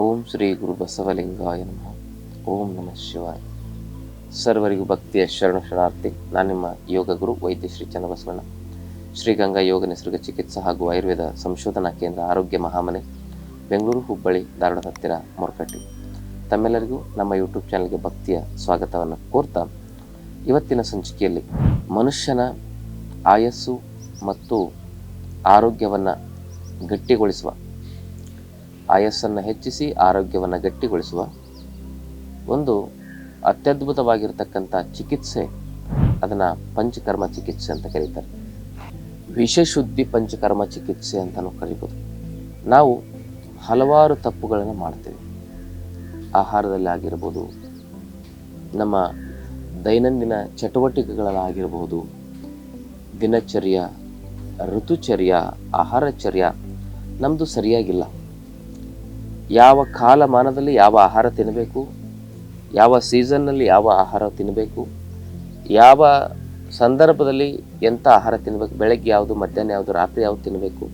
ಓಂ ಶ್ರೀ ಗುರು ಬಸವಲಿಂಗಾಯ ನಮಃ. ಓಂ ನಮಃ ಶಿವಾಯ. ಸರ್ವರಿಗೂ ಭಕ್ತಿಯ ಶರಣ ಶರಣಾರ್ಥಿ, ನಾನು ನಿಮ್ಮ ಯೋಗ ಗುರು ವೈದ್ಯ ಶ್ರೀ ಚನ್ನಬಸವಣ್ಣ. ಶ್ರೀಗಂಗಾ ಯೋಗ ನಿಸರ್ಗ ಚಿಕಿತ್ಸಾ ಹಾಗೂ ಆಯುರ್ವೇದ ಸಂಶೋಧನಾ ಕೇಂದ್ರ ಆರೋಗ್ಯ ಮಹಾಮನೆ, ಬೆಂಗಳೂರು ಹುಬ್ಬಳ್ಳಿ ಧಾರವಾಡ ಹತ್ತಿರ ಮೊರಕಟ್ಟಿ ತಮ್ಮೆಲ್ಲರಿಗೂ ನಮ್ಮ ಯೂಟ್ಯೂಬ್ ಚಾನಲ್ಗೆ ಭಕ್ತಿಯ ಸ್ವಾಗತವನ್ನು ಕೋರ್ತಾ, ಇವತ್ತಿನ ಸಂಚಿಕೆಯಲ್ಲಿ ಮನುಷ್ಯನ ಆಯಸ್ಸು ಮತ್ತು ಆರೋಗ್ಯವನ್ನು ಗಟ್ಟಿಗೊಳಿಸುವ ಆಯಸ್ಸನ್ನು ಹೆಚ್ಚಿಸಿ ಆರೋಗ್ಯವನ್ನು ಗಟ್ಟಿಗೊಳಿಸುವ ಒಂದು ಅತ್ಯದ್ಭುತವಾಗಿರ್ತಕ್ಕಂಥ ಚಿಕಿತ್ಸೆ ಅದನ್ನು ಪಂಚಕರ್ಮ ಚಿಕಿತ್ಸೆ ಅಂತ ಕರೀತಾರೆ. ವಿಷಶುದ್ಧಿ ಪಂಚಕರ್ಮ ಚಿಕಿತ್ಸೆ ಅಂತಲೂ ಕರಿಬೋದು. ನಾವು ಹಲವಾರು ತಪ್ಪುಗಳನ್ನು ಮಾಡ್ತೇವೆ. ಆಹಾರದಲ್ಲಿ ಆಗಿರ್ಬೋದು, ನಮ್ಮ ದೈನಂದಿನ ಚಟುವಟಿಕೆಗಳಲ್ಲಾಗಿರ್ಬೋದು ದಿನಚರ್ಯ, ಋತುಚರ್ಯ, ಆಹಾರಚರ್ಯ ನಮ್ಮದು ಸರಿಯಾಗಿಲ್ಲ. ಯಾವ ಕಾಲಮಾನದಲ್ಲಿ ಯಾವ ಆಹಾರ ತಿನ್ನಬೇಕು ಯಾವ ಸೀಸನ್ನಲ್ಲಿ ಯಾವ ಆಹಾರ ತಿನ್ನಬೇಕು ಯಾವ ಸಂದರ್ಭದಲ್ಲಿ ಎಂಥ ಆಹಾರ ತಿನ್ನಬೇಕು ಬೆಳಗ್ಗೆ ಯಾವುದು, ಮಧ್ಯಾಹ್ನ ಯಾವುದು, ರಾತ್ರಿ ಯಾವುದು ತಿನ್ನಬೇಕು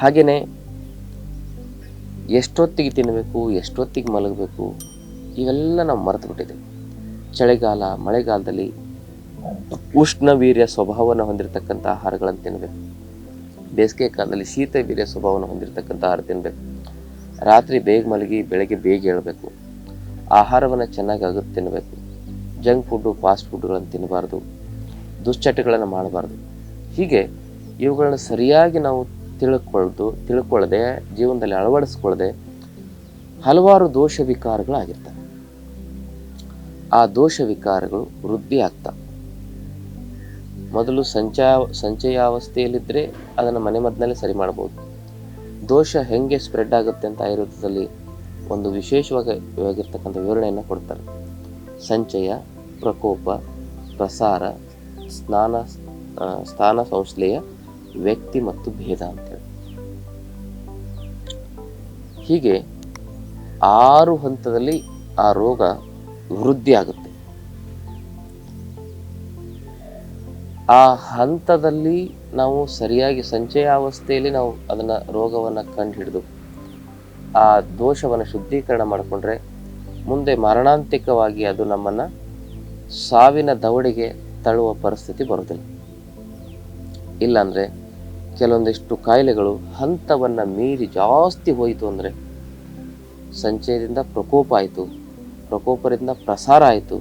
ಹಾಗೆಯೇ ಎಷ್ಟೊತ್ತಿಗೆ ತಿನ್ನಬೇಕು ಎಷ್ಟೊತ್ತಿಗೆ ಮಲಗಬೇಕು, ಇವೆಲ್ಲ ನಾವು ಮರೆತು ಬಿಟ್ಟಿದ್ದೇವೆ ಚಳಿಗಾಲ, ಮಳೆಗಾಲದಲ್ಲಿ ಉಷ್ಣ ವೀರ್ಯ ಸ್ವಭಾವವನ್ನು ಹೊಂದಿರತಕ್ಕಂಥ ಆಹಾರಗಳನ್ನು ತಿನ್ನಬೇಕು ಬೇಸಿಗೆ ಕಾಲದಲ್ಲಿ ಶೀತ ವೀರ್ಯ ಸ್ವಭಾವವನ್ನು ಹೊಂದಿರತಕ್ಕಂಥ ಆಹಾರ ತಿನ್ನಬೇಕು ರಾತ್ರಿ ಬೇಗ ಮಲಗಿ ಬೆಳಗ್ಗೆ ಬೇಗ ಏಳಬೇಕು. ಆಹಾರವನ್ನು ಚೆನ್ನಾಗಿ ಅಗದು ತಿನ್ನಬೇಕು. ಜಂಕ್ ಫುಡ್ಡು ಫಾಸ್ಟ್ ಫುಡ್ಗಳನ್ನು ತಿನ್ನಬಾರ್ದು. ದುಶ್ಚಟಗಳನ್ನು ಮಾಡಬಾರ್ದು. ಹೀಗೆ ಇವುಗಳನ್ನು ಸರಿಯಾಗಿ ನಾವು ತಿಳ್ಕೊಳ್ದು ತಿಳ್ಕೊಳ್ಳದೆ ಜೀವನದಲ್ಲಿ ಅಳವಡಿಸ್ಕೊಳ್ಳದೆ ಹಲವಾರು ದೋಷ ವಿಕಾರಗಳಾಗಿರ್ತವೆ. ಆ ದೋಷ ವಿಕಾರಗಳು ವೃದ್ಧಿ ಆಗ್ತವೆ ಮೊದಲು ಸಂಚಯ ಸಂಚಯಾವಸ್ಥೆಯಲ್ಲಿದ್ದರೆ ಅದನ್ನು ಮನೆಮದ್ದಿನಲ್ಲೇ ಸರಿ ಮಾಡ್ಬೋದು. ದೋಷ ಹೆಂಗೆ ಸ್ಪ್ರೆಡ್ ಆಗುತ್ತೆ ಅಂತ ಆಯುರ್ವೇದದಲ್ಲಿ ಒಂದು ವಿಶೇಷವಾಗಿ ಆಗಿರ್ತಕ್ಕಂಥ ವಿವರಣೆಯನ್ನು ಕೊಡ್ತಾರೆ. ಸಂಚಯ, ಪ್ರಕೋಪ, ಪ್ರಸಾರ, ಸ್ನಾನ ಸ್ಥಾನ ಸಂಶ್ಲೇಯ ವ್ಯಕ್ತಿ ಮತ್ತು ಭೇದ ಅಂತೇಳಿ. ಹೀಗೆ ಆರು ಹಂತದಲ್ಲಿ ಆ ರೋಗ ವೃದ್ಧಿ ಆಗುತ್ತೆ ಆ ಹಂತದಲ್ಲಿ ನಾವು ಸರಿಯಾಗಿ ಸಂಚಯಾವಸ್ಥೆಯಲ್ಲಿ ನಾವು ಅದನ್ನು ರೋಗವನ್ನು ಕಂಡು ಹಿಡಿದು ಆ ದೋಷವನ್ನು ಶುದ್ಧೀಕರಣ ಮಾಡಿಕೊಂಡ್ರೆ ಮುಂದೆ ಮರಣಾಂತಿಕವಾಗಿ ಅದು ನಮ್ಮನ್ನು ಸಾವಿನ ದವಡಿಗೆ ತಳ್ಳುವ ಪರಿಸ್ಥಿತಿ ಬರೋದಿಲ್ಲ ಇಲ್ಲಾಂದರೆ ಕೆಲವೊಂದಿಷ್ಟು ಕಾಯಿಲೆಗಳು ಹಂತವನ್ನು ಮೀರಿ ಜಾಸ್ತಿ ಹೋಯಿತು ಅಂದರೆ ಸಂಚಯದಿಂದ ಪ್ರಕೋಪ ಆಯಿತು, ಪ್ರಕೋಪದಿಂದ ಪ್ರಸಾರ ಆಯಿತು.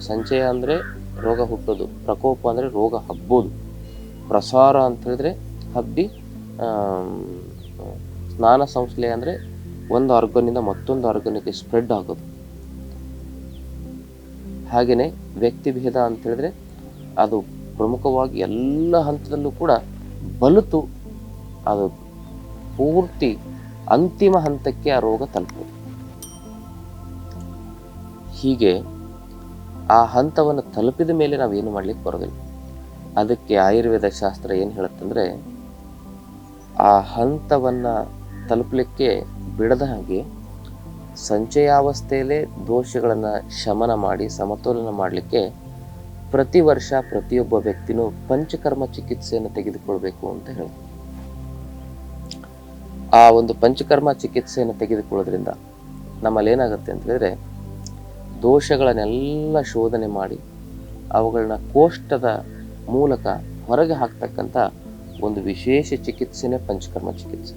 ಸಂಚಯ ಅಂದರೆ ರೋಗ ಹುಟ್ಟೋದು. ಪ್ರಕೋಪ ಅಂದರೆ ರೋಗ ಹಬ್ಬೋದು. ಪ್ರಸಾರ ಅಂತ ಹೇಳಿದ್ರೆ ಹಬ್ಬಿ ಸ್ನಾನ ಸಂಶ್ಲೇಯ ಅಂದರೆ ಒಂದು ಆರ್ಗನಿಂದ ಮತ್ತೊಂದು ಆರ್ಗನಿಗೆ ಸ್ಪ್ರೆಡ್ ಆಗೋದು. ಹಾಗೆಯೇ ವ್ಯಕ್ತಿ ಭೇದ ಅಂತ ಹೇಳಿದ್ರೆ ಅದು ಪ್ರಮುಖವಾಗಿ ಎಲ್ಲ ಹಂತದಲ್ಲೂ ಕೂಡ ಬಲಿತು, ಅದು ಪೂರ್ತಿ ಅಂತಿಮ ಹಂತಕ್ಕೆ ಆ ರೋಗ ತಲುಪೋದು ಹೀಗೆ ಆ ಹಂತವನ್ನು ತಲುಪಿದ ಮೇಲೆ ನಾವು ಏನು ಮಾಡ್ಲಿಕ್ಕೆ ಬರೋದಿಲ್ಲ. ಅದಕ್ಕೆ ಆಯುರ್ವೇದ ಶಾಸ್ತ್ರ ಏನು ಹೇಳುತ್ತಂದರೆ, ಆ ಹಂತವನ್ನು ತಲುಪಲಿಕ್ಕೆ ಬಿಡದ ಹಾಗೆ ಸಂಚಯಾವಸ್ಥೆಯಲ್ಲೇ ದೋಷಗಳನ್ನು ಶಮನ ಮಾಡಿ, ಸಮತೋಲನ ಮಾಡಲಿಕ್ಕೆ ಪ್ರತಿ ವರ್ಷ ಪ್ರತಿಯೊಬ್ಬ ವ್ಯಕ್ತಿನೂ ಪಂಚಕರ್ಮ ಚಿಕಿತ್ಸೆಯನ್ನು ತೆಗೆದುಕೊಳ್ಬೇಕು ಅಂತ ಹೇಳಿ ಆ ಒಂದು ಪಂಚಕರ್ಮ ಚಿಕಿತ್ಸೆಯನ್ನು ತೆಗೆದುಕೊಳ್ಳೋದ್ರಿಂದ ನಮ್ಮಲ್ಲಿ ಏನಾಗುತ್ತೆ ಅಂತ ಹೇಳಿದ್ರೆ ದೋಷಗಳನ್ನೆಲ್ಲ ಶೋಧನೆ ಮಾಡಿ ಅವುಗಳನ್ನ ಕೋಷ್ಟದ ಮೂಲಕ ಹೊರಗೆ ಹಾಕ್ತಕ್ಕಂಥ ಒಂದು ವಿಶೇಷ ಚಿಕಿತ್ಸೆನೇ ಪಂಚಕರ್ಮ ಚಿಕಿತ್ಸೆ.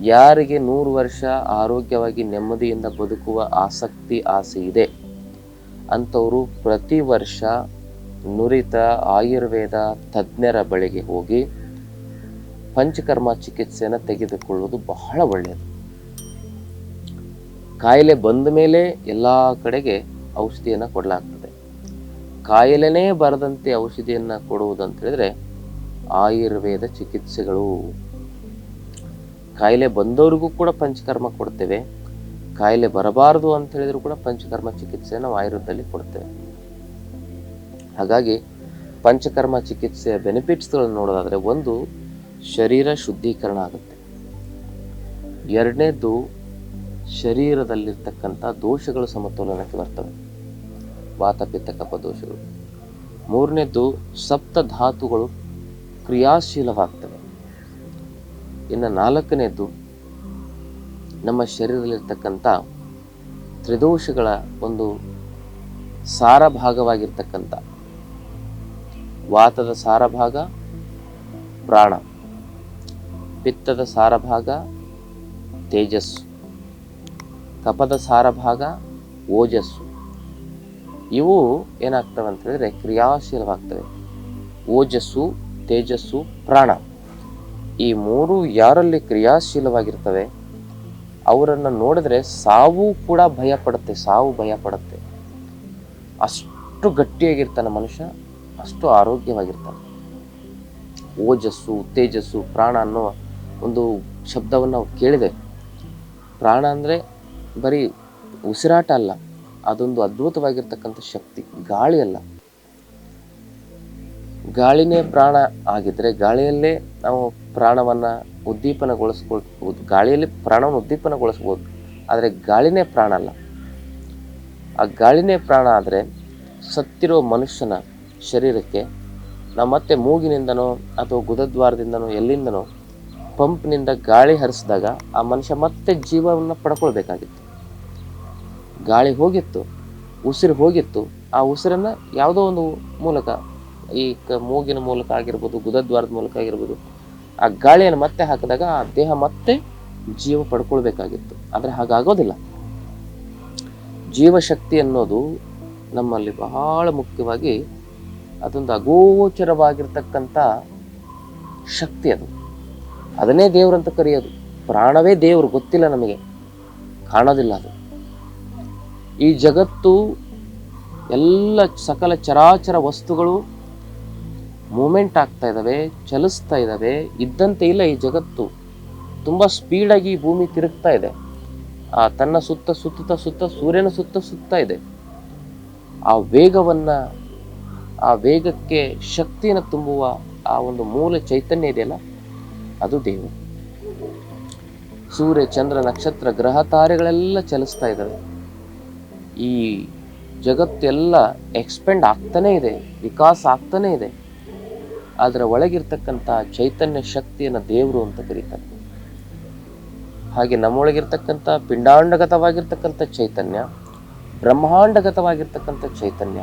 ಯಾರಿಗೆ ನೂರು ವರ್ಷ ಆರೋಗ್ಯವಾಗಿ ನೆಮ್ಮದಿಯಿಂದ ಬದುಕುವ ಆಸಕ್ತಿ, ಆಸೆ ಇದೆ, ಅಂಥವರು ಪ್ರತಿ ವರ್ಷ ನುರಿತ ಆಯುರ್ವೇದ ತಜ್ಞರ ಬಳಿಗೆ ಹೋಗಿ ಪಂಚಕರ್ಮ ಚಿಕಿತ್ಸೆಯನ್ನು ತೆಗೆದುಕೊಳ್ಳುವುದು ಬಹಳ ಒಳ್ಳೆಯದು ಕಾಯಿಲೆ ಬಂದ ಮೇಲೆ ಎಲ್ಲ ಕಡೆಗೆ ಔಷಧಿಯನ್ನು ಕೊಡಲಾಗ್ತದೆ. ಕಾಯಿಲೆನೇ ಬರದಂತೆ ಔಷಧಿಯನ್ನು ಕೊಡುವುದಂತ ಹೇಳಿದ್ರೆ ಆಯುರ್ವೇದ ಚಿಕಿತ್ಸೆಗಳು. ಕಾಯಿಲೆ ಬಂದವರಿಗೂ ಕೂಡ ಪಂಚಕರ್ಮ ಕೊಡ್ತೇವೆ. ಕಾಯಿಲೆ ಬರಬಾರದು ಅಂತ ಹೇಳಿದ್ರು ಕೂಡ ಪಂಚಕರ್ಮ ಚಿಕಿತ್ಸೆ ನಾವು ಆಯುರ್ವೇದದಲ್ಲಿ ಕೊಡ್ತೇವೆ. ಹಾಗಾಗಿ ಪಂಚಕರ್ಮ ಚಿಕಿತ್ಸೆಯ ಬೆನಿಫಿಟ್ಸ್ಗಳನ್ನು ನೋಡೋದಾದ್ರೆ ಒಂದು, ಶರೀರ ಶುದ್ಧೀಕರಣ ಆಗುತ್ತೆ. ಎರಡನೇದು ಶರೀರದಲ್ಲಿರ್ತಕ್ಕಂಥ ದೋಷಗಳು ಸಮತೋಲನಕ್ಕೆ ಬರ್ತವೆ. ವಾತಪಿತ್ತ ಪಿತ್ತ ಕಫ ದೋಷಗಳು. ಮೂರನೇದ್ದು ಸಪ್ತ ಧಾತುಗಳು ಕ್ರಿಯಾಶೀಲವಾಗ್ತವೆ. ಇನ್ನು ನಾಲ್ಕನೇದ್ದು ನಮ್ಮ ಶರೀರದಲ್ಲಿರ್ತಕ್ಕಂಥ ತ್ರಿದೋಷಗಳ ಒಂದು ಸಾರ ಭಾಗವಾಗಿರ್ತಕ್ಕಂಥ ವಾತದ ಸಾರಭಾಗ ಪ್ರಾಣ. ಪಿತ್ತದ ಸಾರಭಾಗ ತೇಜಸ್ಸು. ಕಪದ ಸಾರಭಾಗ ಓಜಸ್ಸು. ಇವು ಏನಾಗ್ತವೆ ಅಂತ ಹೇಳಿದ್ರೆ ಕ್ರಿಯಾಶೀಲವಾಗ್ತವೆ. ಓಜಸ್ಸು, ತೇಜಸ್ಸು, ಪ್ರಾಣ. ಈ ಮೂರು ಯಾರಲ್ಲಿ ಕ್ರಿಯಾಶೀಲವಾಗಿರ್ತವೆ, ಅವರನ್ನು ನೋಡಿದ್ರೆ ಸಾವು ಕೂಡ ಭಯ ಪಡುತ್ತೆ ಸಾವು ಭಯ ಪಡುತ್ತೆ ಅಷ್ಟು ಗಟ್ಟಿಯಾಗಿರ್ತಾನೆ ಮನುಷ್ಯ, ಅಷ್ಟು ಆರೋಗ್ಯವಾಗಿರ್ತಾನೆ. ಓಜಸ್ಸು, ತೇಜಸ್ಸು, ಪ್ರಾಣ ಅನ್ನೋ ಒಂದು ಶಬ್ದವನ್ನು ನಾವು ಕೇಳಿದೆ. ಪ್ರಾಣ ಅಂದರೆ ಬರೀ ಉಸಿರಾಟ ಅಲ್ಲ, ಅದೊಂದು ಅದ್ಭುತವಾಗಿರ್ತಕ್ಕಂಥ ಶಕ್ತಿ, ಗಾಳಿ ಅಲ್ಲ. ಗಾಳಿನೇ ಪ್ರಾಣ ಆಗಿದ್ರೆ ಗಾಳಿಯಲ್ಲೇ ನಾವು ಪ್ರಾಣವನ್ನು ಉದ್ದೀಪನಗೊಳಿಸ್ಕೊಳ್ಬೋದು, ಗಾಳಿಯಲ್ಲಿ ಪ್ರಾಣವನ್ನು ಉದ್ದೀಪನಗೊಳಿಸ್ಬೋದು, ಆದರೆ ಗಾಳಿನೇ ಪ್ರಾಣ ಅಲ್ಲ. ಆ ಗಾಳಿನೇ ಪ್ರಾಣ ಆದರೆ ಸತ್ತಿರೋ ಮನುಷ್ಯನ ಶರೀರಕ್ಕೆ ನಾವು ಮತ್ತೆ ಮೂಗಿನಿಂದನೋ ಅಥವಾ ಗುದದ್ವಾರದಿಂದನೋ ಎಲ್ಲಿಂದನೋ ಪಂಪ್ನಿಂದ ಗಾಳಿ ಹರಿಸಿದಾಗ ಆ ಮನುಷ್ಯ ಮತ್ತೆ ಜೀವವನ್ನು ಪಡ್ಕೊಳ್ಬೇಕಾಗಿತ್ತು. ಗಾಳಿ ಹೋಗಿತ್ತು, ಉಸಿರು ಹೋಗಿತ್ತು. ಆ ಉಸಿರನ್ನು ಯಾವುದೋ ಒಂದು ಮೂಲಕ, ಈ ಕ ಮೂಗಿನ ಮೂಲಕ ಆಗಿರ್ಬೋದು, ಗುದದ್ವಾರದ ಮೂಲಕ ಆಗಿರ್ಬೋದು, ಆ ಗಾಳಿಯನ್ನು ಮತ್ತೆ ಹಾಕಿದಾಗ ಆ ದೇಹ ಮತ್ತೆ ಜೀವ ಪಡ್ಕೊಳ್ಬೇಕಾಗಿತ್ತು. ಆದರೆ ಹಾಗಾಗೋದಿಲ್ಲ. ಜೀವಶಕ್ತಿ ಅನ್ನೋದು ನಮ್ಮಲ್ಲಿ ಬಹಳ ಮುಖ್ಯವಾಗಿ ಅದೊಂದು ಅಗೋಚರವಾಗಿರ್ತಕ್ಕಂಥ ಶಕ್ತಿ ಅದು. ಅದನ್ನೇ ದೇವರಂತ ಕರೆಯೋದು. ಪ್ರಾಣವೇ ದೇವರು, ಗೊತ್ತಿಲ್ಲ ನಮಗೆ. ಕಾಣೋದಿಲ್ಲ ಅದು. ಈ ಜಗತ್ತು ಎಲ್ಲ ಸಕಲ ಚರಾಚರ ವಸ್ತುಗಳು ಮೂಮೆಂಟ್ ಆಗ್ತಾ ಇದ್ದಾವೆ, ಚಲಿಸ್ತಾ ಇದ್ದಾವೆ. ಇದ್ದಂತೆ ಇಲ್ಲ ಈ ಜಗತ್ತು. ತುಂಬ ಸ್ಪೀಡಾಗಿ ಈ ಭೂಮಿ ತಿರುಗ್ತಾ ಇದೆ. ಆ ತನ್ನ ಸುತ್ತ ಸುತ್ತ ಸುತ್ತ ಸೂರ್ಯನ ಸುತ್ತ ಸುತ್ತಾ ಇದೆ. ಆ ವೇಗವನ್ನು, ಆ ವೇಗಕ್ಕೆ ಶಕ್ತಿಯನ್ನು ತುಂಬುವ ಆ ಒಂದು ಮೂಲ ಚೈತನ್ಯ ಇದೆಯಲ್ಲ, ಅದು ದೇವರು. ಸೂರ್ಯ, ಚಂದ್ರ, ನಕ್ಷತ್ರ, ಗ್ರಹ, ತಾರೆಗಳೆಲ್ಲ ಚಲಿಸ್ತಾ ಇದ್ದಾವೆ. ಈ ಜಗತ್ತೆಲ್ಲ ಎಕ್ಸ್ಪೆಂಡ್ ಆಗ್ತಾನೇ ಇದೆ, ವಿಕಾಸ ಆಗ್ತಾನೇ ಇದೆ. ಅದರ ಒಳಗಿರ್ತಕ್ಕಂಥ ಚೈತನ್ಯ ಶಕ್ತಿಯನ್ನು ದೇವರು ಅಂತ ಕರೀತಾರೆ. ಹಾಗೆ ನಮ್ಮೊಳಗಿರ್ತಕ್ಕಂಥ ಪಿಂಡಾಂಡಗತವಾಗಿರ್ತಕ್ಕಂಥ ಚೈತನ್ಯ, ಬ್ರಹ್ಮಾಂಡಗತವಾಗಿರ್ತಕ್ಕಂಥ ಚೈತನ್ಯ,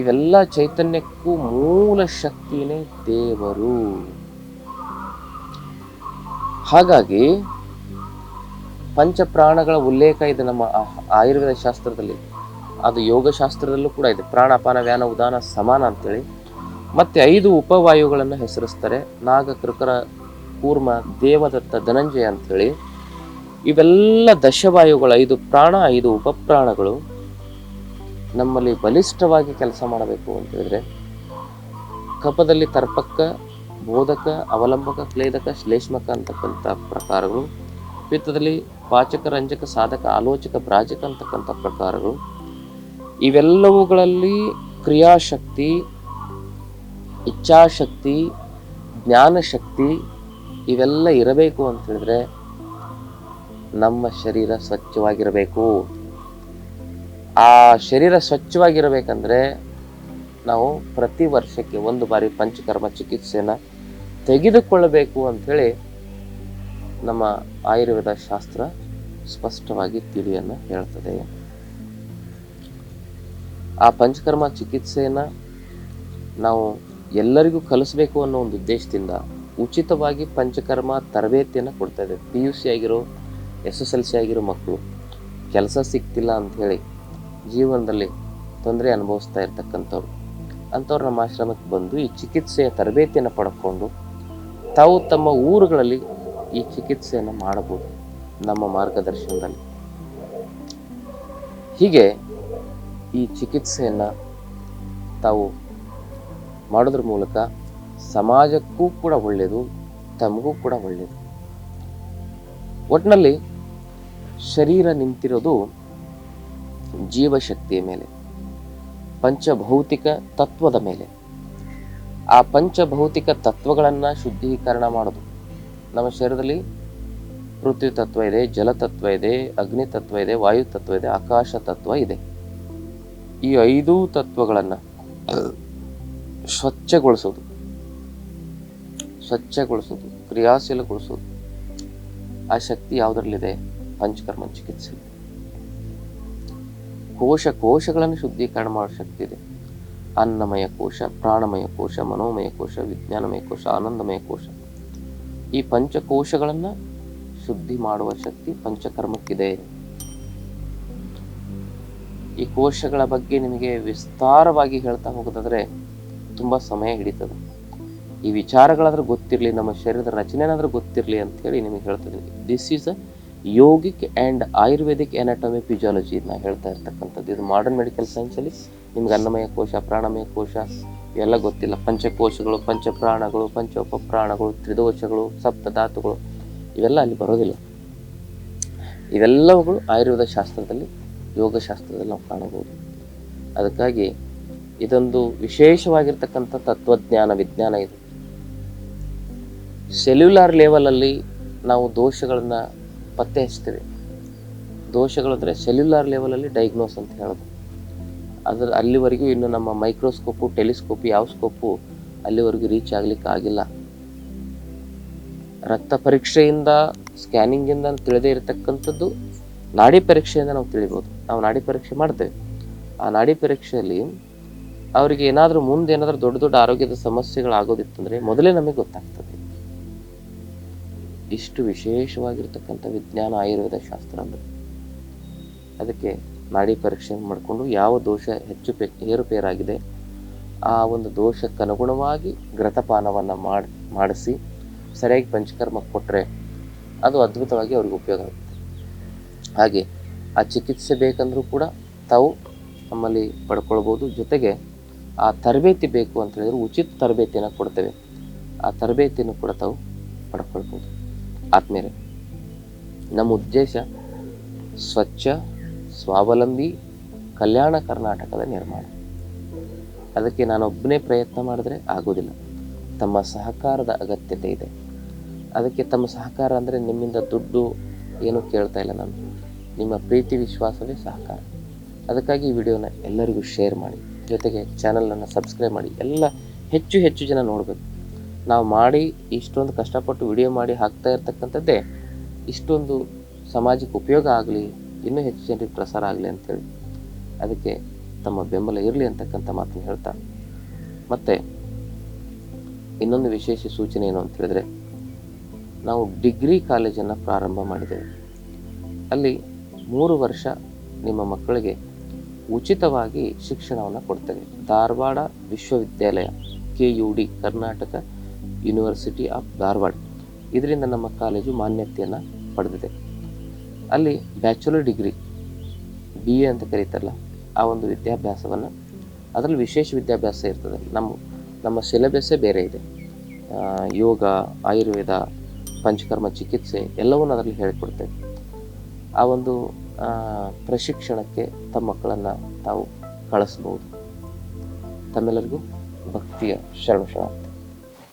ಇವೆಲ್ಲ ಚೈತನ್ಯಕ್ಕೂ ಮೂಲ ಶಕ್ತಿನೇ ದೇವರು. ಹಾಗಾಗಿ ಪಂಚಪ್ರಾಣಗಳ ಉಲ್ಲೇಖ ಇದೆ ನಮ್ಮ ಆಯುರ್ವೇದ ಶಾಸ್ತ್ರದಲ್ಲಿ. ಅದು ಯೋಗ ಶಾಸ್ತ್ರದಲ್ಲೂ ಕೂಡ ಇದೆ. ಪ್ರಾಣಾಪಾನ, ವ್ಯಾನ, ಉದಾನ, ಸಮಾನ ಅಂತೇಳಿ. ಮತ್ತೆ ಐದು ಉಪವಾಯುಗಳನ್ನು ಹೆಸರಿಸ್ತಾರೆ. ನಾಗ, ಕೃಕರ, ಕೂರ್ಮ, ದೇವದತ್ತ, ಧನಂಜಯ ಅಂಥೇಳಿ ಇವೆಲ್ಲ ದಶವಾಯುಗಳು, ಐದು ಪ್ರಾಣ, ಐದು ಉಪಪ್ರಾಣಗಳು. ನಮ್ಮಲ್ಲಿ ಬಲಿಷ್ಠವಾಗಿ ಕೆಲಸ ಮಾಡಬೇಕು ಅಂತ ಹೇಳಿದ್ರೆ, ಕಪದಲ್ಲಿ ತರ್ಪಕ, ಬೋಧಕ, ಅವಲಂಬಕ, ಕ್ಲೇದಕ, ಶ್ಲೇಷ್ಮಕ ಅಂತಕ್ಕಂಥ ಪ್ರಕಾರಗಳು. ಪಿತ್ತದಲ್ಲಿ ಪಾಚಕ ರಂಜಕ, ಸಾಧಕ, ಆಲೋಚಕ ಭ್ರಾಜಕ ಅಂತಕ್ಕಂಥ ಪ್ರಕಾರಗಳು. ಇವೆಲ್ಲವುಗಳಲ್ಲಿ ಕ್ರಿಯಾಶಕ್ತಿ, ಇಚ್ಛಾಶಕ್ತಿ, ಜ್ಞಾನಶಕ್ತಿ ಇವೆಲ್ಲ ಇರಬೇಕು ಅಂತ ಹೇಳಿದ್ರೆ ನಮ್ಮ ಶರೀರ ಸ್ವಚ್ಛವಾಗಿರಬೇಕು. ಆ ಶರೀರ ಸ್ವಚ್ಛವಾಗಿರಬೇಕಂದ್ರೆ ನಾವು ಪ್ರತಿ ವರ್ಷಕ್ಕೆ ಒಂದು ಬಾರಿ ಪಂಚಕರ್ಮ ಚಿಕಿತ್ಸೆಯನ್ನು ತೆಗೆದುಕೊಳ್ಳಬೇಕು ಅಂಥೇಳಿ ನಮ್ಮ ಆಯುರ್ವೇದ ಶಾಸ್ತ್ರ ಸ್ಪಷ್ಟವಾಗಿ ತಿಳಿಯನ್ನು ಹೇಳ್ತದೆ. ಆ ಪಂಚಕರ್ಮ ಚಿಕಿತ್ಸೆಯನ್ನು ನಾವು ಎಲ್ಲರಿಗೂ ಕಲಿಸ್ಬೇಕು ಅನ್ನೋ ಒಂದು ಉದ್ದೇಶದಿಂದ ಉಚಿತವಾಗಿ ಪಂಚಕರ್ಮ ತರಬೇತಿಯನ್ನು ಕೊಡ್ತಾ ಇದೆ. ಪಿ ಯು ಸಿ ಆಗಿರೋ, ಎಸ್ ಎಸ್ ಎಲ್ ಸಿ ಆಗಿರೋ ಮಕ್ಕಳು ಕೆಲಸ ಸಿಗ್ತಿಲ್ಲ ಹೇಳಿ ಜೀವನದಲ್ಲಿ ತೊಂದರೆ ಅನುಭವಿಸ್ತಾ ಇರ್ತಕ್ಕಂಥವ್ರು, ಅಂಥವ್ರು ನಮ್ಮ ಆಶ್ರಮಕ್ಕೆ ಬಂದು ಈ ಚಿಕಿತ್ಸೆಯ ತರಬೇತಿಯನ್ನು ಪಡ್ಕೊಂಡು ತಾವು ತಮ್ಮ ಊರುಗಳಲ್ಲಿ ಈ ಚಿಕಿತ್ಸೆಯನ್ನು ಮಾಡಬಹುದು ನಮ್ಮ ಮಾರ್ಗದರ್ಶನದಲ್ಲಿ. ಹೀಗೆ ಈ ಚಿಕಿತ್ಸೆಯನ್ನು ತಾವು ಮಾಡೋದ್ರ ಮೂಲಕ ಸಮಾಜಕ್ಕೂ ಕೂಡ ಒಳ್ಳೆಯದು, ತಮಗೂ ಕೂಡ ಒಳ್ಳೆಯದು. ಒಟ್ಟಿನಲ್ಲಿ ಶರೀರ ನಿಂತಿರೋದು ಜೀವಶಕ್ತಿಯ ಮೇಲೆ, ಪಂಚಭೌತಿಕ ತತ್ವದ ಮೇಲೆ. ಆ ಪಂಚಭೌತಿಕ ತತ್ವಗಳನ್ನು ಶುದ್ಧೀಕರಣ ಮಾಡೋದು. ನಮ್ಮ ಶರೀರದಲ್ಲಿ ಪೃಥ್ವಿ ತತ್ವ ಇದೆ ಜಲತತ್ವ ಇದೆ, ಅಗ್ನಿ ತತ್ವ ಇದೆ, ವಾಯು ತತ್ವ ಇದೆ, ಆಕಾಶ ತತ್ವ ಇದೆ. ಈ ಐದು ತತ್ವಗಳನ್ನು ಸ್ವಚ್ಛಗೊಳಿಸೋದು. ಸ್ವಚ್ಛಗೊಳಿಸೋದು, ಕ್ರಿಯಾಶೀಲಗೊಳಿಸೋದು. ಆ ಶಕ್ತಿ ಯಾವುದರಲ್ಲಿದೆ? ಪಂಚಕರ್ಮ ಚಿಕಿತ್ಸೆ ಕೋಶ ಕೋಶಗಳನ್ನು ಶುದ್ಧೀಕರಣ ಮಾಡೋ ಶಕ್ತಿ ಇದೆ. ಅನ್ನಮಯ ಕೋಶ, ಪ್ರಾಣಮಯ ಕೋಶ, ಮನೋಮಯ ಕೋಶ, ವಿಜ್ಞಾನಮಯ ಕೋಶ, ಆನಂದಮಯ ಕೋಶ. ಈ ಪಂಚಕೋಶಗಳನ್ನು ಶುದ್ಧಿ ಮಾಡುವ ಶಕ್ತಿ ಪಂಚಕರ್ಮಕ್ಕಿದೆ. ಈ ಕೋಶಗಳ ಬಗ್ಗೆ ನಿಮಗೆ ವಿಸ್ತಾರವಾಗಿ ಹೇಳ್ತಾ ಹೋಗೋದಾದ್ರೆ ತುಂಬಾ ಸಮಯ ಹಿಡಿತದೆ. ಈ ವಿಚಾರಗಳಾದ್ರೂ ಗೊತ್ತಿರಲಿ, ನಮ್ಮ ಶರೀರದ ರಚನೆನಾದ್ರೂ ಗೊತ್ತಿರಲಿ ಅಂತ ಹೇಳಿ ನಿಮಗೆ ಹೇಳ್ತಿದ್ದೀನಿ this is a yogic and ayurvedic anatomy physiology ನಾ ಹೇಳ್ತಾ ಇರ್ತಕ್ಕಂಥದ್ದು. ಇದು ಮಾಡರ್ನ್ ಮೆಡಿಕಲ್ ಸೈನ್ಸಲ್ಲಿ ನಿಮ್ಗೆ ಅನ್ನಮಯ ಕೋಶ ಪ್ರಾಣಮಯ ಕೋಶ ಇವೆಲ್ಲ ಗೊತ್ತಿಲ್ಲ. ಪಂಚಕೋಶಗಳು, ಪಂಚಪ್ರಾಣಗಳು, ಪಂಚೋಪಪ್ರಾಣಗಳು, ತ್ರಿದೋಷಗಳು, ಸಪ್ತಧಾತುಗಳು, ಇವೆಲ್ಲ ಅಲ್ಲಿ ಬರೋದಿಲ್ಲ. ಇವೆಲ್ಲವುಗಳು ಆಯುರ್ವೇದ ಶಾಸ್ತ್ರದಲ್ಲಿ, ಯೋಗಶಾಸ್ತ್ರದಲ್ಲಿ ನಾವು ಕಾಣಬಹುದು. ಅದಕ್ಕಾಗಿ ಇದೊಂದು ವಿಶೇಷವಾಗಿರ್ತಕ್ಕಂಥ ತತ್ವಜ್ಞಾನ, ವಿಜ್ಞಾನ ಇದು. ಸೆಲ್ಯುಲಾರ್ ಲೆವೆಲಲ್ಲಿ ನಾವು ದೋಷಗಳನ್ನ ಪತ್ತೆ ಹಚ್ತೇವೆ. ದೋಷಗಳಂದರೆ ಸೆಲ್ಯುಲಾರ್ ಲೆವೆಲಲ್ಲಿ ಡಯಾಗ್ನೋಸ್ ಅಂತ ಹೇಳೋದು. ಅದ್ರ ಅಲ್ಲಿವರೆಗೂ ಇನ್ನು ನಮ್ಮ ಮೈಕ್ರೋಸ್ಕೋಪು, ಟೆಲಿಸ್ಕೋಪು, ಯಾವ ಸ್ಕೋಪು ಅಲ್ಲಿವರೆಗೂ ರೀಚ್ ಆಗ್ಲಿಕ್ಕೆ ಆಗಿಲ್ಲ. ರಕ್ತ ಪರೀಕ್ಷೆಯಿಂದ, ಸ್ಕ್ಯಾನಿಂಗಿಂದ ತಿಳಿದೇ ಇರತಕ್ಕಂಥದ್ದು ನಾಡಿ ಪರೀಕ್ಷೆಯಿಂದ ನಾವು ತಿಳಿಬೋದು. ನಾವು ನಾಡಿ ಪರೀಕ್ಷೆ ಮಾಡ್ತೇವೆ. ಆ ನಾಡಿ ಪರೀಕ್ಷೆಯಲ್ಲಿ ಅವರಿಗೆ ಏನಾದರೂ ಮುಂದೆ ಏನಾದರೂ ದೊಡ್ಡ ದೊಡ್ಡ ಆರೋಗ್ಯದ ಸಮಸ್ಯೆಗಳಾಗೋದಿತ್ತಂದ್ರೆ ಮೊದಲೇ ನಮಗೆ ಗೊತ್ತಾಗ್ತದೆ. ಇಷ್ಟು ವಿಶೇಷವಾಗಿರ್ತಕ್ಕಂಥ ವಿಜ್ಞಾನ, ಆಯುರ್ವೇದ ಶಾಸ್ತ್ರ ಅಂದ್ರೆ. ಅದಕ್ಕೆ ನಾಡಿ ಪರೀಕ್ಷೆ ಮಾಡಿಕೊಂಡು ಯಾವ ದೋಷ ಹೆಚ್ಚು ಪೇ ಏರುಪೇರಾಗಿದೆ ಆ ಒಂದು ದೋಷಕ್ಕನುಗುಣವಾಗಿ ಗ್ರತಪಾನವನ್ನು ಮಾಡಿ, ಮಾಡಿಸಿ ಸರಿಯಾಗಿ ಪಂಚಕರ್ಮ ಕೊಟ್ಟರೆ ಅದು ಅದ್ಭುತವಾಗಿ ಅವ್ರಿಗೆ ಉಪಯೋಗ ಆಗುತ್ತೆ. ಹಾಗೆ ಆ ಚಿಕಿತ್ಸೆ ಬೇಕಂದರೂ ಕೂಡ ತಾವು ನಮ್ಮಲ್ಲಿ ಪಡ್ಕೊಳ್ಬೋದು. ಜೊತೆಗೆ ಆ ತರಬೇತಿ ಬೇಕು ಅಂತ ಹೇಳಿದ್ರೆ ಉಚಿತ ತರಬೇತಿಯನ್ನು ಕೊಡ್ತೇವೆ. ಆ ತರಬೇತಿಯನ್ನು ಕೂಡ ತಾವು ಪಡ್ಕೊಳ್ಬೋದು. ಆದ್ಮೇಲೆ ನಮ್ಮ ಉದ್ದೇಶ ಸ್ವಚ್ಛ ಸ್ವಾವಲಂಬಿ ಕಲ್ಯಾಣ ಕರ್ನಾಟಕದ ನಿರ್ಮಾಣ. ಅದಕ್ಕೆ ನಾನೊಬ್ಬನೇ ಪ್ರಯತ್ನ ಮಾಡಿದ್ರೆ ಆಗೋದಿಲ್ಲ ತಮ್ಮ ಸಹಕಾರದ ಅಗತ್ಯತೆ ಇದೆ. ಅದಕ್ಕೆ ತಮ್ಮ ಸಹಕಾರ ಅಂದರೆ ನಿಮ್ಮಿಂದ ದುಡ್ಡು ಏನು ಕೇಳ್ತಾ ಇಲ್ಲ ನಾನು. ನಿಮ್ಮ ಪ್ರೀತಿ ವಿಶ್ವಾಸವೇ ಸಹಕಾರ. ಅದಕ್ಕಾಗಿ ಈ ವಿಡಿಯೋನ ಎಲ್ಲರಿಗೂ ಶೇರ್ ಮಾಡಿ. ಜೊತೆಗೆ ಚಾನಲನ್ನು ಸಬ್ಸ್ಕ್ರೈಬ್ ಮಾಡಿ. ಎಲ್ಲ ಹೆಚ್ಚು ಹೆಚ್ಚು ಜನ ನೋಡಬೇಕು. ನಾವು ಮಾಡಿ ಇಷ್ಟೊಂದು ಕಷ್ಟಪಟ್ಟು ವಿಡಿಯೋ ಮಾಡಿ ಹಾಕ್ತಾ ಇರ್ತಕ್ಕಂಥದ್ದೇ ಇಷ್ಟೊಂದು ಸಮಾಜಕ್ಕೆ ಉಪಯೋಗ ಆಗಲಿ ಇನ್ನೂ ಹೆಚ್ಚು ಜನರಿಗೆ ಪ್ರಸಾರ ಆಗಲಿ ಅಂತೇಳಿ ಅದಕ್ಕೆ ತಮ್ಮ ಬೆಂಬಲ ಇರಲಿ ಅಂತಕ್ಕಂಥ ಮಾತನ್ನು ಹೇಳ್ತಾ. ಮತ್ತು ಇನ್ನೊಂದು ವಿಶೇಷ ಸೂಚನೆ ಏನು ಅಂತ ಹೇಳಿದ್ರೆ, ನಾವು ಡಿಗ್ರಿ ಕಾಲೇಜನ್ನು ಪ್ರಾರಂಭ ಮಾಡಿದ್ದೇವೆ. ಅಲ್ಲಿ ಮೂರು ವರ್ಷ ನಿಮ್ಮ ಮಕ್ಕಳಿಗೆ ಉಚಿತವಾಗಿ ಶಿಕ್ಷಣವನ್ನು ಕೊಡ್ತೇವೆ. ಧಾರವಾಡ ವಿಶ್ವವಿದ್ಯಾಲಯ, K U D, Karnataka university of Dharwad ಇದರಿಂದ ನಮ್ಮ ಕಾಲೇಜು ಮಾನ್ಯತೆಯನ್ನು ಪಡೆದಿದೆ. ಅಲ್ಲಿ ಬ್ಯಾಚುಲರ್ ಡಿಗ್ರಿ ಬಿ ಎ ಅಂತ ಕರೀತಾರಲ್ಲ, ಆ ಒಂದು ವಿದ್ಯಾಭ್ಯಾಸವನ್ನು ಅದರಲ್ಲಿ ವಿಶೇಷ ವಿದ್ಯಾಭ್ಯಾಸ ಇರ್ತದೆ. ನಮ್ಮ ನಮ್ಮ ಸಿಲೆಬಸ್ಸೇ ಬೇರೆ ಇದೆ. ಯೋಗ, ಆಯುರ್ವೇದ, ಪಂಚಕರ್ಮ, ಚಿಕಿತ್ಸೆ ಎಲ್ಲವನ್ನು ಅದರಲ್ಲಿ ಹೇಳಿಕೊಡ್ತೇವೆ. ಆ ಒಂದು ಪ್ರಶಿಕ್ಷಣಕ್ಕೆ ತಮ್ಮ ಮಕ್ಕಳನ್ನು ತಾವು ಕಳಿಸ್ಬೋದು. ತಮ್ಮೆಲ್ಲರಿಗೂ ಭಕ್ತಿಯ ಶರಣ